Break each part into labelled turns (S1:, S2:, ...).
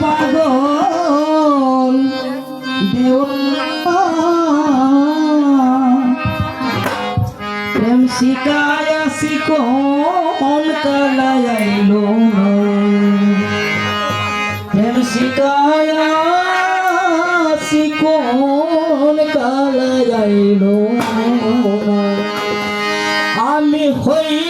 S1: পাগল প্রেম শিকায় শিকন কালাইল প্রেম শিকায় শিকন কালাইল আমি হই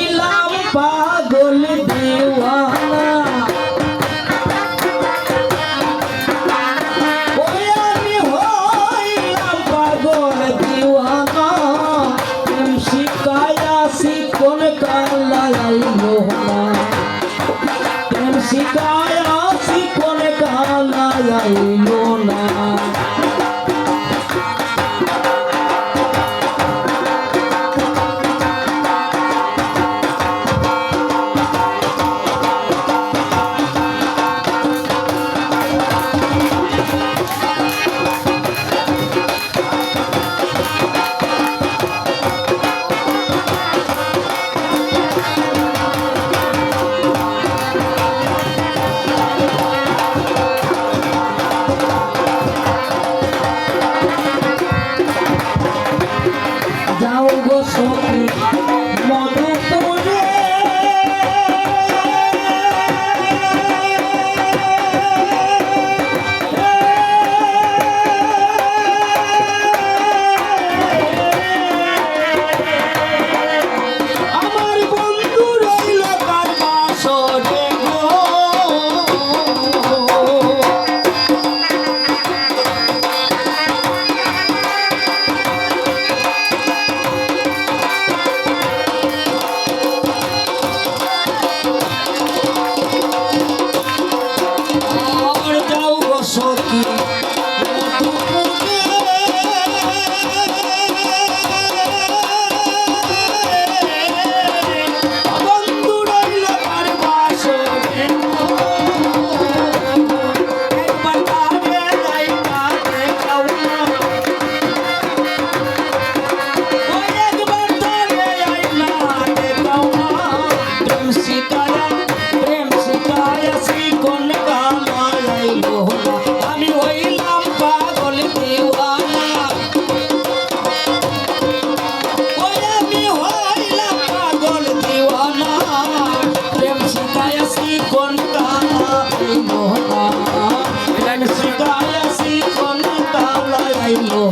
S1: Thank you. bailo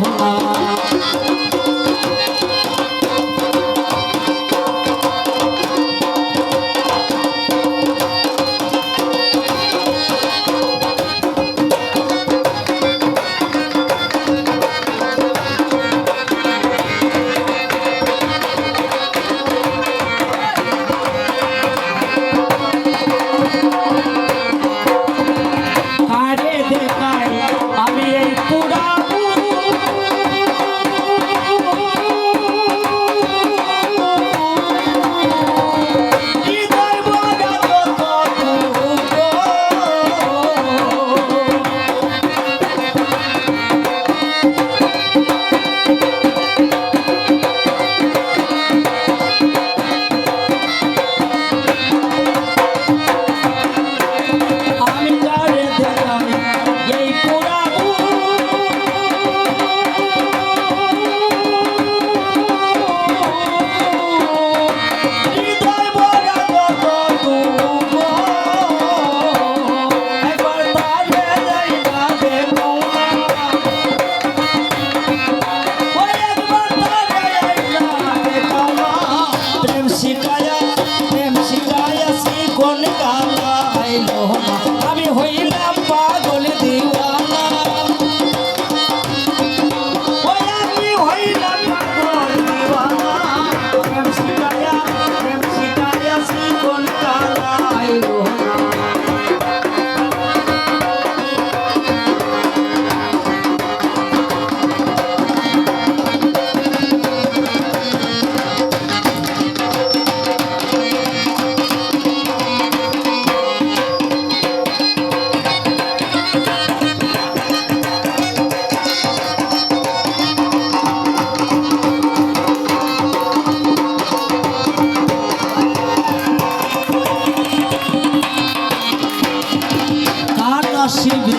S1: আসিবে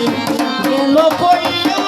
S1: গেল কইয়া